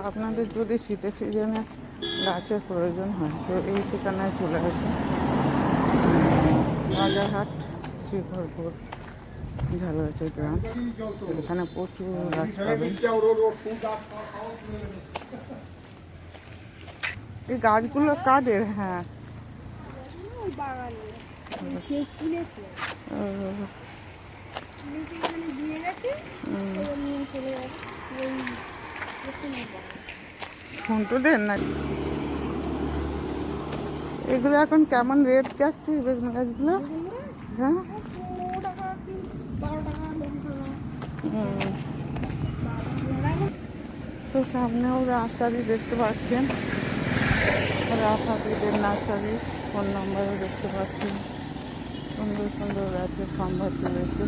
আপনাদের যদি শীতের সিজনে গাছের প্রয়োজন হয় তো এই ঠিকানায় চলে আসুন। রাজারহাট শ্রীঘরপুর ঝালগাছি গ্রাম। এখানে প্রচুর গাছ পাবেন। এই গাছগুলো কাদের? হ্যাঁ। বাগানে কেউ কিনেছে ও, কিনেছে এখানে দিয়ে গেছে এবার নিয়ে চলে গেছে ওই দেন না। এগুলো এখন কেমন রেট যাচ্ছে বেগুন গাছগুলো? হ্যাঁ? তো সামনেও নার্সারি দেখতে পাচ্ছেন। রাফাদিদের নার্সারি, ফোন নাম্বারও দেখতে পাচ্ছেন। সুন্দর সুন্দর গাছের সম্ভার তুলেছে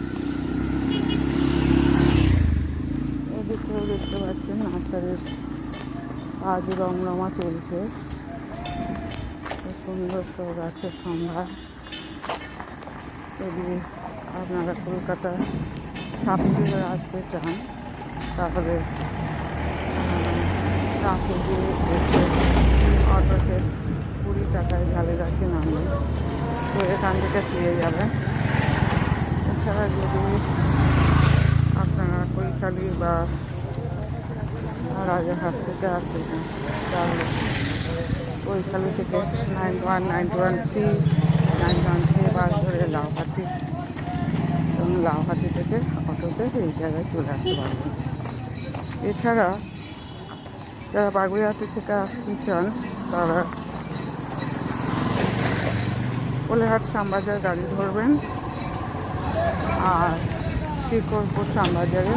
দেখতে পাচ্ছেন, নার্সারির কাজ রমরমা চলছে। সুন্দর সব গাছের সম্ভার যদি আপনারা কলকাতা সাপুরে আসতে চান, তাহলে সাপুরে এসে অটোতে কুড়ি টাকায় ঝালে গাছে নামবেন তো এখান থেকে পেয়ে যাবেন। এছাড়া যদি আপনারা কৈখালি বা রাজারহাট থেকে আসতে তাহলে কৈখালি থেকে nine one nine one C nine one three bus ধরে লাউহাটি। এবং লাউহাটি থেকে অটোতে এই জায়গায় চলে আসতে পারবেন এছাড়া যারা বাগুইহাটি থেকে আসতে চান, তারা কোলেহাট শ্যামবাজার গাড়ি ধরবেন। আর শিকরপুর শ্যামবাজারে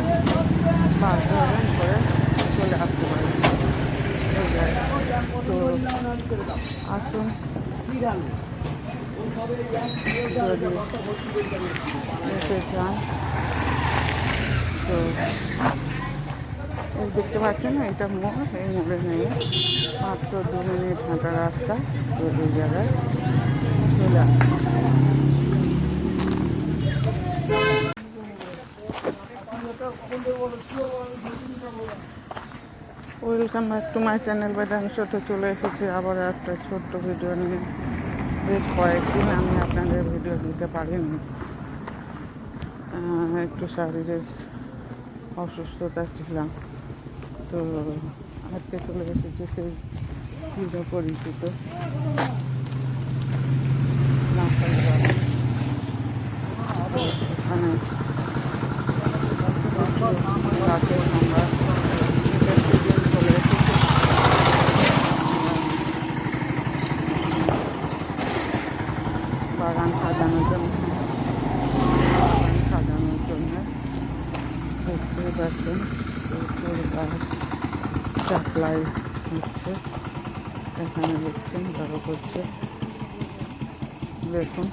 বাস ধরবেন করে। দেখতে পাচ্ছেন এটা মোড়, এই মোড়ে নেই মাত্র দু মিনিট হাঁটা রাস্তা তো এই জায়গায় চলে আসুন। Welcome back to my channel বেটান শোতে চলে এসেছি আবার একটা ছোট্ট ভিডিও নিয়ে। বেশ কয়েকদিন আমি আপনাদের ভিডিও দিতে পারিনি। একটু শারীরিক অসুস্থতা ছিলাম। তো আজকে চলে এসেছি সেই চির পরিচিত। আমরা শীতের সিজন চলে এসেছে বাগান সাজানোর জন্য। সাজানোর জন্য। দেখতে পাচ্ছেন, প্রচুর গাছ সাপ্লাই হচ্ছে। এখানে দেখছেন বড় করছে। দেখুন।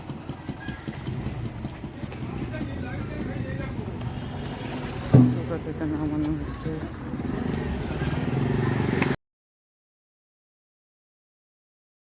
নামানো হচ্ছে।